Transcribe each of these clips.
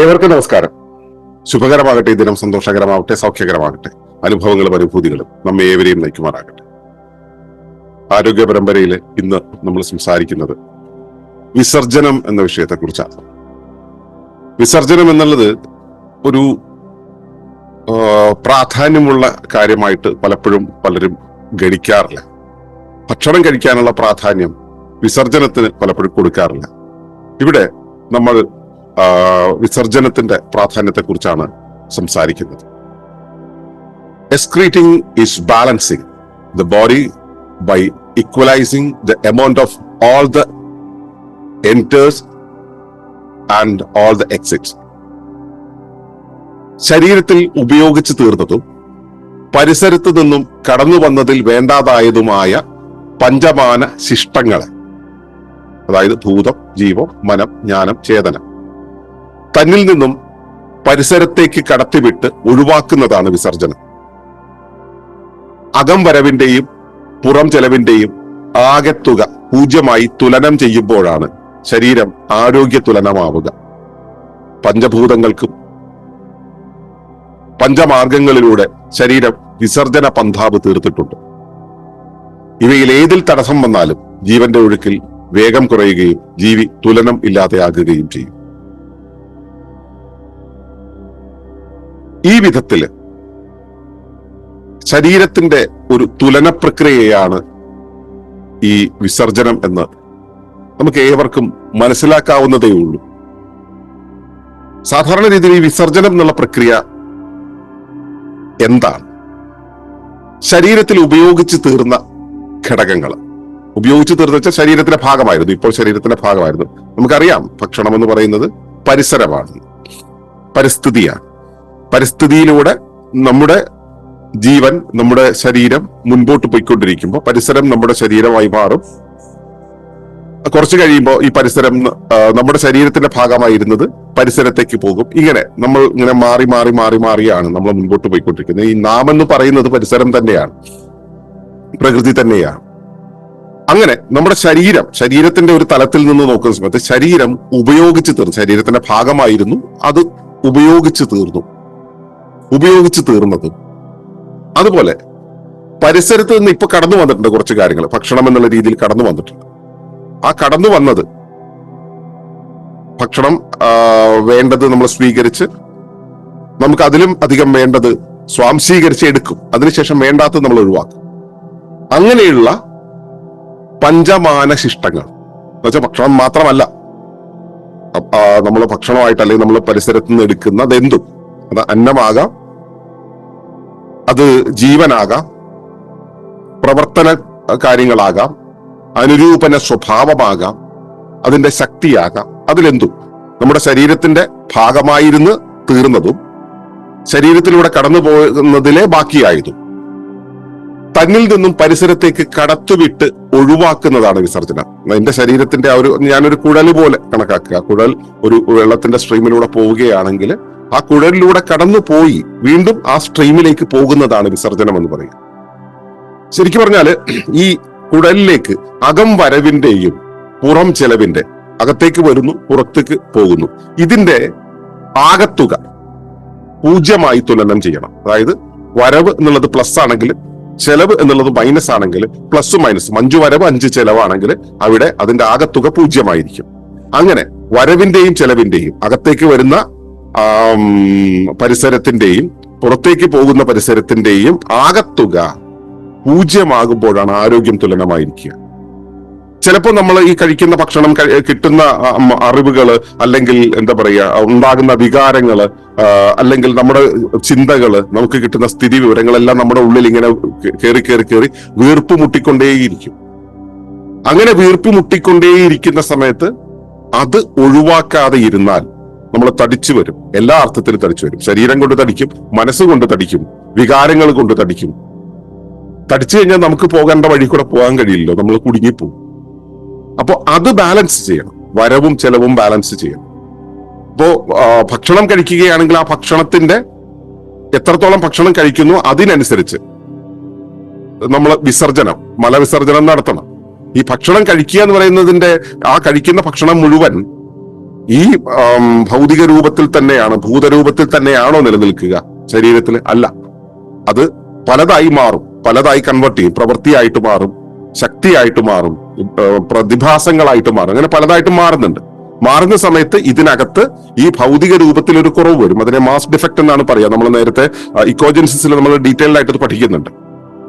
ഏവർക്കും നമസ്കാരം. ശുഭകരമാകട്ടെ ഈ ദിനം സന്തോഷകരമാകട്ടെ സൗഖ്യകരമാകട്ടെ. അനുഭവങ്ങളും അനുഭൂതികളും നമ്മെ ഏവരെയും നയിക്കുമാറാകട്ടെ. ആരോഗ്യ പരമ്പരയിൽ ഇന്ന് നമ്മൾ സംസാരിക്കുന്നത് വിസർജനം എന്ന വിഷയത്തെക്കുറിച്ചാണ്. വിസർജനം എന്നുള്ളത് ഒരു പ്രാധാന്യമുള്ള കാര്യമായിട്ട് പലപ്പോഴും പലരും ഗണിക്കാറില്ല. ഭക്ഷണം കഴിക്കാനുള്ള പ്രാധാന്യം വിസർജനത്തിന് പലപ്പോഴും കൊടുക്കാറില്ല. ഇവിടെ നമ്മൾ വിസർജനത്തിന്റെ പ്രാധാന്യത്തെക്കുറിച്ചാണ് സംസാരിക്കുന്നത്. Excreting is balancing the body by equalising the amount of all the enters and all the exits ശരീരത്തിൽ ഉപയോഗിച്ചു തീർന്നതും പരിസരത്തു നിന്നും കടന്നു വന്നതിൽ വേണ്ടാതായതുമായ പഞ്ചമാന ശിഷ്ടങ്ങളെ അതായത് ഭൂതം ജീവം മനം ജ്ഞാനം ചേതന തന്നിൽ നിന്നും പരിസരത്തേക്ക് കടത്തിവിട്ട് ഒഴിവാക്കുന്നതാണ് വിസർജനം അകം വരവിന്റെയും പുറം ചെലവിന്റെയും ആകെത്തുക പൂജ്യമായി തുലനം ചെയ്യുമ്പോഴാണ് ശരീരം ആരോഗ്യ തുലനമാവുക. പഞ്ചഭൂതങ്ങൾക്കും പഞ്ചമാർഗങ്ങളിലൂടെ ശരീരം വിസർജന പന്ഥാവ് തീർത്തിട്ടുണ്ട്. ഇവയിൽ ഏതിൽ തടസ്സം വന്നാലും ജീവന്റെ ഒഴുക്കിൽ വേഗം കുറയുകയും ജീവി തുലനം ഇല്ലാതെയാകുകയും ചെയ്യും. ഈ വിധത്തിൽ ശരീരത്തിന്റെ ഒരു തുലന പ്രക്രിയയാണ് ഈ വിസർജനം എന്ന് നമുക്ക് ഏവർക്കും മനസ്സിലാക്കാവുന്നതേ ഉള്ളൂ. സാധാരണ രീതിയിൽ ഈ വിസർജനം എന്നുള്ള പ്രക്രിയ എന്താണ്? ശരീരത്തിൽ ഉപയോഗിച്ച് തീർന്ന ഘടകങ്ങൾ. ഉപയോഗിച്ച് തീർന്ന വെച്ചാൽ ശരീരത്തിന്റെ ഭാഗമായിരുന്നു. ഇപ്പോൾ ശരീരത്തിന്റെ ഭാഗമായിരുന്നു. നമുക്കറിയാം ഭക്ഷണം എന്ന് പറയുന്നത് പരിസരമാണ്. പരിസ്ഥിതിയാണ്. പരിസ്ഥിതിയിലൂടെ നമ്മുടെ ജീവൻ നമ്മുടെ ശരീരം മുൻപോട്ട് പോയിക്കൊണ്ടിരിക്കുമ്പോൾ പരിസരം നമ്മുടെ ശരീരമായി മാറും. കുറച്ച് കഴിയുമ്പോൾ ഈ പരിസരം നമ്മുടെ ശരീരത്തിന്റെ ഭാഗമായിരുന്നത് പരിസരത്തേക്ക് പോകും. ഇങ്ങനെ നമ്മൾ ഇങ്ങനെ മാറി മാറി മാറി മാറിയാണ് നമ്മൾ മുൻപോട്ട് പോയിക്കൊണ്ടിരിക്കുന്നത്. ഈ നാം എന്ന് പറയുന്നത് പരിസരം തന്നെയാണ്. പ്രകൃതി തന്നെയാണ്. അങ്ങനെ നമ്മുടെ ശരീരം ശരീരത്തിന്റെ ഒരു തലത്തിൽ നിന്ന് നോക്കുന്ന സമയത്ത് ശരീരം ഉപയോഗിച്ച് തീർന്നു. ശരീരത്തിന്റെ ഭാഗമായിരുന്നു അത് ഉപയോഗിച്ച് തീർന്നു. ഉപയോഗിച്ച് തീർന്നതും. അതുപോലെ പരിസരത്ത് നിന്ന് ഇപ്പൊ കടന്നു വന്നിട്ടുണ്ട് കുറച്ച് കാര്യങ്ങൾ. ഭക്ഷണം എന്നുള്ള രീതിയിൽ കടന്നു വന്നിട്ടുണ്ട്. ആ കടന്നു വന്നത് ഭക്ഷണം വേണ്ടത് നമ്മൾ സ്വീകരിച്ച് നമുക്ക് അതിലും അധികം വേണ്ടത് സ്വാംശീകരിച്ച് എടുക്കും. അതിനുശേഷം വേണ്ടാത്തത് നമ്മൾ ഒഴിവാക്കും. അങ്ങനെയുള്ള പഞ്ചമാന ശിഷ്ടങ്ങൾ എന്നുവെച്ചാൽ ഭക്ഷണം മാത്രമല്ല. നമ്മൾ ഭക്ഷണമായിട്ട് അല്ലെങ്കിൽ നമ്മൾ പരിസരത്ത് നിന്ന് എടുക്കുന്നത് എന്തും അത് അന്നമാകാം. അത് ജീവനാകാം. പ്രവർത്തന കാര്യങ്ങളാകാം. അനുരൂപന സ്വഭാവമാകാം. അതിന്റെ ശക്തിയാകാം. അതിലെന്തും? നമ്മുടെ ശരീരത്തിന്റെ ഭാഗമായിരുന്ന് തീർന്നതും ശരീരത്തിലൂടെ കടന്നു പോകുന്നതിലെ ബാക്കിയായതും. തന്നിൽ നിന്നും പരിസരത്തേക്ക് കടത്തുവിട്ട് ഒഴിവാക്കുന്നതാണ് വിസർജന. എന്റെ ശരീരത്തിന്റെ ആ ഒരു ഞാനൊരു കുഴൽ പോലെ കണക്കാക്കുക. കുഴൽ ഒരു വെള്ളത്തിന്റെ സ്ട്രീമിലൂടെ പോവുകയാണെങ്കിൽ ആ കുഴലിലൂടെ കടന്നു പോയി വീണ്ടും ആ സ്ട്രീമിലേക്ക് പോകുന്നതാണ് വിസർജനം എന്ന് പറയുക. ശരിക്കും പറഞ്ഞാൽ ഈ കുഴലിലേക്ക് അകം വരവിന്റെയും പുറം ചെലവിന്റെ അകത്തേക്ക് വരുന്നു പുറത്തേക്ക് പോകുന്നു. ഇതിന്റെ ആകത്തുക പൂജ്യമായി തുലനം ചെയ്യണം. അതായത് വരവ് എന്നുള്ളത് പ്ലസ് ആണെങ്കിൽ ചെലവ് എന്നുള്ളത് മൈനസ് ആണെങ്കിൽ പ്ലസ് മൈനസ് അഞ്ചു വരവ് അഞ്ച് ചെലവാണെങ്കിൽ അവിടെ അതിന്റെ ആകത്തുക പൂജ്യമായിരിക്കും. അങ്ങനെ വരവിന്റെയും ചെലവിന്റെയും അകത്തേക്ക് വരുന്ന പരിസരത്തിന്റെയും പുറത്തേക്ക് പോകുന്ന പരിസരത്തിന്റെയും ആകത്തുക പൂജ്യമാകുമ്പോഴാണ് ആരോഗ്യം തുലനമായിരിക്കുക. ചിലപ്പോൾ നമ്മൾ ഈ കഴിക്കുന്ന ഭക്ഷണം കിട്ടുന്ന അറിവുകൾ അല്ലെങ്കിൽ എന്താ പറയുക ഉണ്ടാകുന്ന വികാരങ്ങൾ അല്ലെങ്കിൽ നമ്മുടെ ചിന്തകൾ നമുക്ക് കിട്ടുന്ന സ്ഥിതി വിവരങ്ങളെല്ലാം നമ്മുടെ ഉള്ളിൽ ഇങ്ങനെ കയറി കയറി കയറി വീർപ്പ് മുട്ടിക്കൊണ്ടേയിരിക്കും അങ്ങനെ വീർപ്പ് മുട്ടിക്കൊണ്ടേയിരിക്കുന്ന സമയത്ത് അത് ഒഴിവാക്കാതെ ഇരുന്നാൽ നമ്മൾ തടിച്ചു വരും. എല്ലാ അർത്ഥത്തിലും തടിച്ചു വരും. ശരീരം കൊണ്ട് തടിക്കും മനസ്സുകൊണ്ട് തടിക്കും വികാരങ്ങൾ കൊണ്ട് തടിക്കും. തടിച്ചു കഴിഞ്ഞാൽ നമുക്ക് പോകേണ്ട വഴി കൂടെ പോകാൻ കഴിയില്ലല്ലോ. നമ്മൾ കുടുങ്ങിപ്പോവും. അപ്പോൾ അത് ബാലൻസ് ചെയ്യണം. വരവും ചെലവും ബാലൻസ് ചെയ്യണം. അപ്പോ ഭക്ഷണം കഴിക്കുകയാണെങ്കിൽ ആ ഭക്ഷണത്തിന്റെ എത്രത്തോളം ഭക്ഷണം കഴിക്കുന്നു അതിനനുസരിച്ച് നമ്മൾ വിസർജനം മലവിസർജനം നടത്തണം. ഈ ഭക്ഷണം കഴിക്കുക എന്ന് പറയുന്നതിന്റെ ആ കഴിക്കുന്ന ഭക്ഷണം മുഴുവൻ ഈ ഭൗതിക രൂപത്തിൽ തന്നെയാണ് ഭൂതരൂപത്തിൽ തന്നെയാണോ നിലനിൽക്കുക ശരീരത്തിൽ അല്ല. അത് പലതായി മാറും. പലതായി കൺവെർട്ട് ചെയ്യും. പ്രവൃത്തിയായിട്ട് മാറും. ശക്തിയായിട്ട് മാറും. പ്രതിഭാസങ്ങളായിട്ട് മാറും. അങ്ങനെ പലതായിട്ട് മാറുന്നുണ്ട്. മാറുന്ന സമയത്ത് ഇതിനകത്ത് ഈ ഭൗതിക രൂപത്തിൽ ഒരു കുറവ് വരും. അതിനെ മാസ് ഡിഫക്റ്റ് എന്നാണ് പറയുക. നമ്മൾ നേരത്തെ ഇക്കോജൻസിൽ നമ്മൾ ഡീറ്റെയിൽഡ് ആയിട്ട് പഠിക്കുന്നുണ്ട്.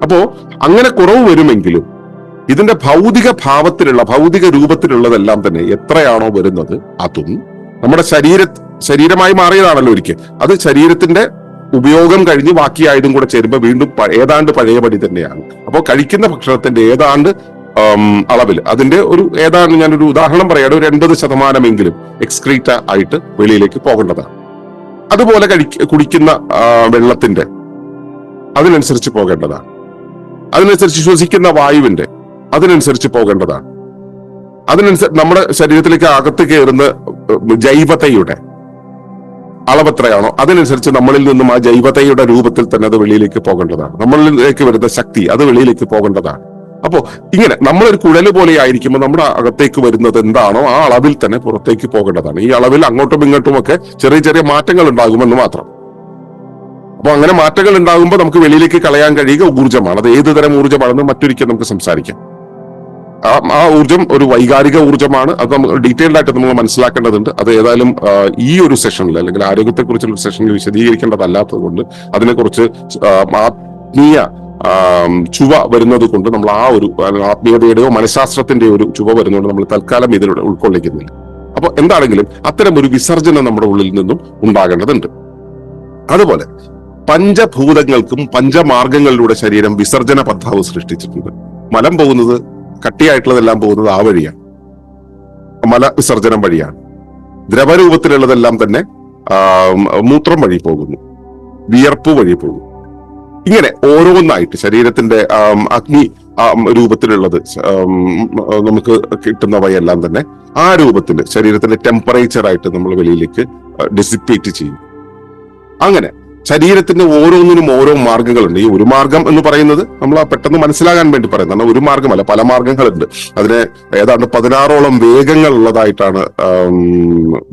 അപ്പോ അങ്ങനെ കുറവ് വരുമെങ്കിലും ഇതിന്റെ ഭൗതിക ഭാവത്തിലുള്ള ഭൗതിക രൂപത്തിലുള്ളതെല്ലാം തന്നെ എത്രയാണോ വരുന്നത് അതും നമ്മുടെ ശരീര ശരീരമായി മാറിയതാണല്ലോ ഒരിക്കൽ. അത് ശരീരത്തിന്റെ ഉപയോഗം കഴിഞ്ഞ് ബാക്കിയായതും കൂടെ ചേരുമ്പോൾ വീണ്ടും ഏതാണ്ട് പഴയപടി തന്നെയാണ്. അപ്പോൾ കഴിക്കുന്ന ഭക്ഷണത്തിന്റെ ഏതാണ്ട് അളവിൽ അതിന്റെ ഒരു ഏതാണ്ട് ഞാനൊരു ഉദാഹരണം പറയാം. ഒരു എൺപത് ശതമാനമെങ്കിലും എക്സ്ക്രീറ്റ ആയിട്ട് വെളിയിലേക്ക് പോകേണ്ടതാണ്. അതുപോലെ കഴിക്ക കുടിക്കുന്ന വെള്ളത്തിന്റെ അതിനനുസരിച്ച് പോകേണ്ടതാണ്. അതിനനുസരിച്ച് ശ്വസിക്കുന്ന വായുവിന്റെ അതിനനുസരിച്ച് പോകേണ്ടതാണ്. അതിനനുസരിച്ച് നമ്മുടെ ശരീരത്തിലേക്ക് അകത്ത് കയറുന്ന ജൈവതയുടെ അളവെത്രയാണോ അതിനനുസരിച്ച് നമ്മളിൽ നിന്നും ആ ജൈവതയുടെ രൂപത്തിൽ തന്നെ അത് വെളിയിലേക്ക് പോകേണ്ടതാണ്. നമ്മളിലേക്ക് വരുന്ന ശക്തി അത് വെളിയിലേക്ക് പോകേണ്ടതാണ്. അപ്പോ ഇങ്ങനെ നമ്മളൊരു കുഴൽ പോലെ ആയിരിക്കുമ്പോൾ നമ്മുടെ അകത്തേക്ക് വരുന്നത് എന്താണോ ആ അളവിൽ തന്നെ പുറത്തേക്ക് പോകേണ്ടതാണ്. ഈ അളവിൽ അങ്ങോട്ടും ഒക്കെ ചെറിയ ചെറിയ മാറ്റങ്ങൾ ഉണ്ടാകുമെന്ന് മാത്രം. അപ്പൊ അങ്ങനെ മാറ്റങ്ങൾ ഉണ്ടാകുമ്പോൾ നമുക്ക് വെളിയിലേക്ക് കളയാൻ കഴിയുക ഊർജമാണ്. അത് ഏത് തരം ഊർജമാണെന്ന് മറ്റൊരിക്കൽ നമുക്ക് സംസാരിക്കാം. ആ ഊർജം ഒരു വൈകാരിക ഊർജമാണ്. അത് നമുക്ക് ഡീറ്റെയിൽഡ് ആയിട്ട് നമ്മൾ മനസ്സിലാക്കേണ്ടതുണ്ട്. അത് ഏതായാലും ഈ ഒരു സെഷനിൽ അല്ലെങ്കിൽ ആരോഗ്യത്തെ കുറിച്ചുള്ള സെഷനിൽ വിശദീകരിക്കേണ്ടതല്ലാത്തത് കൊണ്ട് അതിനെക്കുറിച്ച് ആത്മീയ ചുവ വരുന്നത് കൊണ്ട് നമ്മൾ ആ ഒരു ആത്മീയതയുടെയോ മനഃശാസ്ത്രത്തിന്റെയോ ഒരു ചുവ വരുന്നതുകൊണ്ട് നമ്മൾ തൽക്കാലം ഇതിലൂടെ ഉൾക്കൊള്ളിക്കുന്നില്ല. അപ്പൊ എന്താണെങ്കിലും അത്തരം ഒരു വിസർജനം നമ്മുടെ ഉള്ളിൽ നിന്നും ഉണ്ടാകേണ്ടതുണ്ട്. അതുപോലെ പഞ്ചഭൂതങ്ങൾക്കും പഞ്ചമാർഗങ്ങളിലൂടെ ശരീരം വിസർജന പദ്ധാവ് സൃഷ്ടിച്ചിട്ടുണ്ട്. മലം പോകുന്നത് കട്ടിയായിട്ടുള്ളതെല്ലാം പോകുന്നത് ആ വഴിയാണ്. മല വിസർജനം വഴിയാണ്. ദ്രവരൂപത്തിലുള്ളതെല്ലാം തന്നെ മൂത്രം വഴി പോകുന്നു. വിയർപ്പ് വഴി പോകുന്നു. ഇങ്ങനെ ഓരോന്നായിട്ട് ശരീരത്തിന്റെ അഗ്നി രൂപത്തിലുള്ളത് നമുക്ക് കിട്ടുന്നവയെല്ലാം തന്നെ ആ രൂപത്തിൽ ശരീരത്തിന്റെ ടെമ്പറേച്ചർ ആയിട്ട് നമ്മൾ വെളിയിലേക്ക് ഡിസിപ്പേറ്റ് ചെയ്യും. അങ്ങനെ ശരീരത്തിന്റെ ഓരോന്നിനും ഓരോ മാർഗങ്ങളുണ്ട്. ഈ ഒരു മാർഗം എന്ന് പറയുന്നത് നമ്മൾ പെട്ടെന്ന് മനസ്സിലാകാൻ വേണ്ടി പറയുന്നത്. ഒരു മാർഗമല്ല പല മാർഗങ്ങളുണ്ട്. അതിന് ഏതാണ്ട് പതിനാറോളം വേഗങ്ങൾ ഉള്ളതായിട്ടാണ്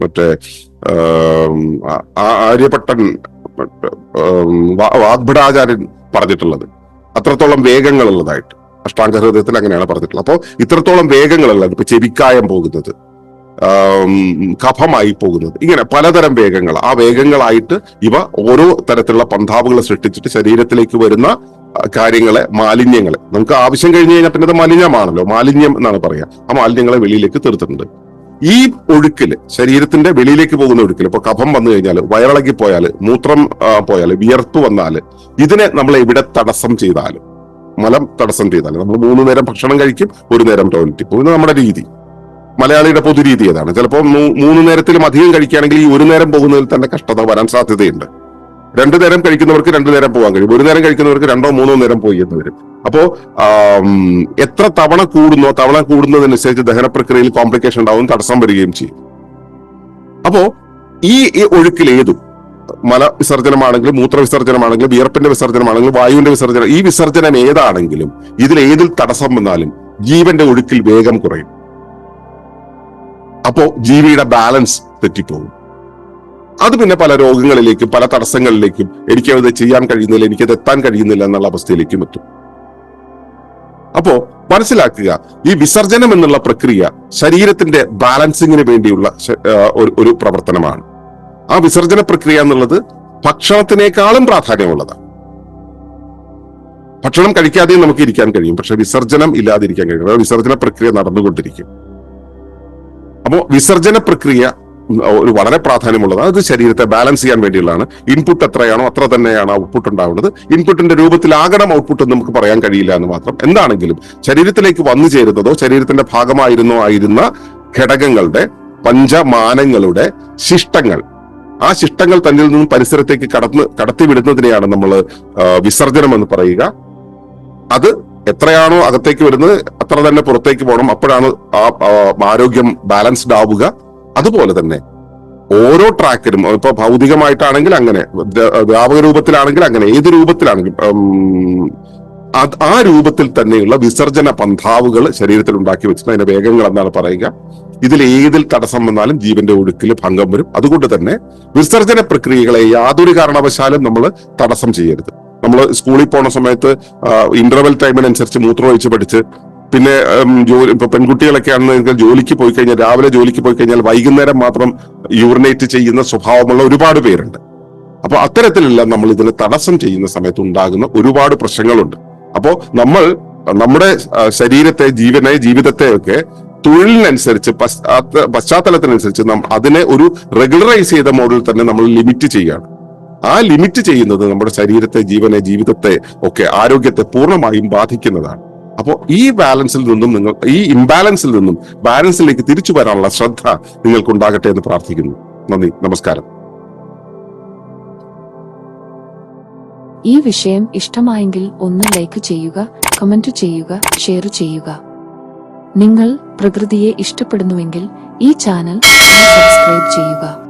മറ്റേ ആര്യഭട്ടൻ വാഗ്ഭടാചാര്യൻ പറഞ്ഞിട്ടുള്ളത്. അത്രത്തോളം വേഗങ്ങൾ ഉള്ളതായിട്ട് അഷ്ടാംഗ ഹൃദയത്തിൽ അങ്ങനെയാണ് പറഞ്ഞിട്ടുള്ളത്. അപ്പോൾ ഇത്രത്തോളം വേഗങ്ങളുള്ളത് ഇപ്പൊ ചെവിക്കായം പോകുന്നത്. കഫമായി പോകുന്നത്. ഇങ്ങനെ പലതരം വേഗങ്ങൾ. ആ വേഗങ്ങളായിട്ട് ഇവ ഓരോ തരത്തിലുള്ള പന്താവുകൾ സൃഷ്ടിച്ചിട്ട് ശരീരത്തിലേക്ക് വരുന്ന കാര്യങ്ങളെ മാലിന്യങ്ങളെ. നമുക്ക് ആവശ്യം കഴിഞ്ഞു കഴിഞ്ഞാൽ പിന്നെ അത് മലിനമാണല്ലോ മാലിന്യം എന്നാണ് പറയാ. ആ മാലിന്യങ്ങളെ വെളിയിലേക്ക് തീർത്തിട്ടുണ്ട്. ഈ ഒഴുക്കിൽ ശരീരത്തിന്റെ വെളിയിലേക്ക് പോകുന്ന ഒഴുക്കിൽ ഇപ്പൊ കഫം വന്നു കഴിഞ്ഞാൽ വയറിളകി പോയാൽ മൂത്രം പോയാൽ വിയർപ്പ് വന്നാൽ ഇതിനെ നമ്മൾ എവിടെ തടസ്സം ചെയ്താലും മലം തടസ്സം ചെയ്താലും നമ്മൾ മൂന്ന് നേരം ഭക്ഷണം കഴിക്കും ഒരു നേരം ടോയ്ലറ്റിൽ പോകുന്നത് നമ്മുടെ രീതി. മലയാളിയുടെ പൊതുരീതി ഏതാണ്? ചിലപ്പോൾ മൂന്ന് നേരത്തിലും അധികം കഴിക്കുകയാണെങ്കിൽ ഈ ഒരു നേരം പോകുന്നതിൽ തന്നെ കഷ്ടത വരാൻ സാധ്യതയുണ്ട്. രണ്ടു നേരം കഴിക്കുന്നവർക്ക് രണ്ടു നേരം പോകാൻ കഴിയും. ഒരു നേരം കഴിക്കുന്നവർക്ക് രണ്ടോ മൂന്നോ നേരം പോയി എന്ന് വരും. അപ്പോ എത്ര തവണ കൂടുന്നോ തവണ കൂടുന്നതിനനുസരിച്ച് ദഹന പ്രക്രിയയിൽ കോംപ്ലിക്കേഷൻ ഉണ്ടാവും തടസ്സം വരികയും ചെയ്യും. അപ്പോ ഈ ഒഴുക്കിൽ ഏതും മല വിസർജനമാണെങ്കിലും മൂത്ര വിസർജനമാണെങ്കിലും വിയർപ്പിന്റെ വിസർജനമാണെങ്കിലും വായുവിന്റെ വിസർജനം ഈ വിസർജനം ഏതാണെങ്കിലും ഇതിൽ ഏതിൽ തടസ്സം വന്നാലും ജീവന്റെ ഒഴുക്കിൽ വേഗം കുറയും. അപ്പോ ജീവിയുടെ ബാലൻസ് തെറ്റിപ്പോകും. അത് പിന്നെ പല രോഗങ്ങളിലേക്കും പല തടസ്സങ്ങളിലേക്കും എനിക്കത് ചെയ്യാൻ കഴിയുന്നില്ല എനിക്കത് എത്താൻ കഴിയുന്നില്ല എന്നുള്ള അവസ്ഥയിലേക്കും എത്തും. അപ്പോ മനസ്സിലാക്കുക ഈ വിസർജനം എന്നുള്ള പ്രക്രിയ ശരീരത്തിന്റെ ബാലൻസിങ്ങിന് വേണ്ടിയുള്ള ഒരു- പ്രവർത്തനമാണ്. ആ വിസർജന പ്രക്രിയ എന്നുള്ളത് ഭക്ഷണത്തിനേക്കാളും പ്രാധാന്യമുള്ളതാണ്. ഭക്ഷണം കഴിക്കാതെയും നമുക്ക് ഇരിക്കാൻ കഴിയും പക്ഷെ വിസർജനം ഇല്ലാതിരിക്കാൻ കഴിയും. വിസർജന പ്രക്രിയ നടന്നുകൊണ്ടിരിക്കും. അപ്പോ വിസർജന പ്രക്രിയ ഒരു വളരെ പ്രാധാന്യമുള്ളതാണ് അത് ശരീരത്തെ ബാലൻസ് ചെയ്യാൻ വേണ്ടിയുള്ളതാണ്. ഇൻപുട്ട് എത്രയാണോ അത്ര തന്നെയാണ് ഔട്ട്പുട്ട് ഉണ്ടാവുന്നത്. ഇൻപുട്ടിന്റെ രൂപത്തിലാകണം ഔട്ട്പുട്ട് നമുക്ക് പറയാൻ കഴിയില്ല എന്ന് മാത്രം. എന്താണെങ്കിലും ശരീരത്തിലേക്ക് വന്നു ചേരുന്നതോ ശരീരത്തിന്റെ ഭാഗമായിരുന്നോ ആയിരുന്ന ഘടകങ്ങളുടെ പഞ്ചമാനങ്ങളുടെ ശിഷ്ടങ്ങൾ ആ ശിഷ്ടങ്ങൾ തന്നിൽ നിന്നും പരിസരത്തേക്ക് കടന്ന് കടത്തിവിടുന്നതിനെയാണ് നമ്മൾ വിസർജനം എന്ന് പറയുക. അത് എത്രയാണോ അകത്തേക്ക് വരുന്നത് അത്ര തന്നെ പുറത്തേക്ക് പോകണം. അപ്പോഴാണ് ആ ആരോഗ്യം ബാലൻസ്ഡ് ആവുക. അതുപോലെ തന്നെ ഓരോ ട്രാക്കിലും ഇപ്പൊ ഭൗതികമായിട്ടാണെങ്കിൽ അങ്ങനെ വ്യാപക രൂപത്തിലാണെങ്കിൽ അങ്ങനെ ഏത് രൂപത്തിലാണെങ്കിലും ആ രൂപത്തിൽ തന്നെയുള്ള വിസർജന പന്ഥാവുകൾ ശരീരത്തിൽ ഉണ്ടാക്കി വെച്ചിട്ട് അതിന്റെ വേഗങ്ങൾ എന്നാണ് പറയുക? ഇതിൽ ഏതിൽ തടസ്സം വന്നാലും ജീവന്റെ ഒഴുക്കിൽ ഭംഗം വരും. അതുകൊണ്ട് തന്നെ വിസർജന പ്രക്രിയകളെ യാതൊരു കാരണവശാലും നമ്മൾ തടസ്സം ചെയ്യരുത്. നമ്മൾ സ്കൂളിൽ പോണ സമയത്ത് ഇന്റർവെൽ ടൈമിനനുസരിച്ച് മൂത്രമൊഴിച്ച് പഠിച്ച് പിന്നെ ജോലി ഇപ്പൊ പെൺകുട്ടികളൊക്കെ ആണെന്നെങ്കിൽ ജോലിക്ക് പോയി കഴിഞ്ഞാൽ രാവിലെ ജോലിക്ക് പോയി കഴിഞ്ഞാൽ വൈകുന്നേരം മാത്രം യൂറിനേറ്റ് ചെയ്യുന്ന സ്വഭാവമുള്ള ഒരുപാട് പേരുണ്ട്. അപ്പൊ അത്തരത്തിലെല്ലാം നമ്മൾ ഇതിന് തടസ്സം ചെയ്യുന്ന സമയത്ത് ഉണ്ടാകുന്ന ഒരുപാട് പ്രശ്നങ്ങളുണ്ട്. അപ്പോ നമ്മൾ നമ്മുടെ ശരീരത്തെ ജീവനെ ജീവിതത്തെ ഒക്കെ തൊഴിലിനനുസരിച്ച് പശ്ചാത്ത- പശ്ചാത്തലത്തിനനുസരിച്ച് അതിനെ ഒരു റെഗുലറൈസ് ചെയ്ത മോഡിൽ തന്നെ നമ്മൾ ലിമിറ്റ് ചെയ്യുകയാണ്. ആ ലിമിറ്റ് ചെയ്യുന്നത് നമ്മുടെ ശരീരത്തെ ജീവനെ ജീവിതത്തെ ഒക്കെ ആരോഗ്യത്തെ പൂർണമായും ബാധിക്കുന്നതാണ്. അപ്പോൾ ഈ ബാലൻസിൽ നിന്നും നിങ്ങൾ ഈ ഇംബാലൻസിൽ നിന്നും ബാലൻസിലേക്ക് തിരിച്ചു വരാനുള്ള ശ്രദ്ധ നിങ്ങൾക്കുണ്ടാകട്ടെ എന്ന് പ്രാർത്ഥിക്കുന്നു. നന്ദി നമസ്കാരം. ഈ വിഷയം ഇഷ്ടമായെങ്കിൽ ഒന്ന് ലൈക്ക് ചെയ്യുക കമന്റ് ചെയ്യുക ഷെയർ ചെയ്യുക. നിങ്ങൾ പ്രകൃതിയെ ഇഷ്ടപ്പെടുന്നുവെങ്കിൽ ഈ ചാനൽ സബ്സ്ക്രൈബ് ചെയ്യുക.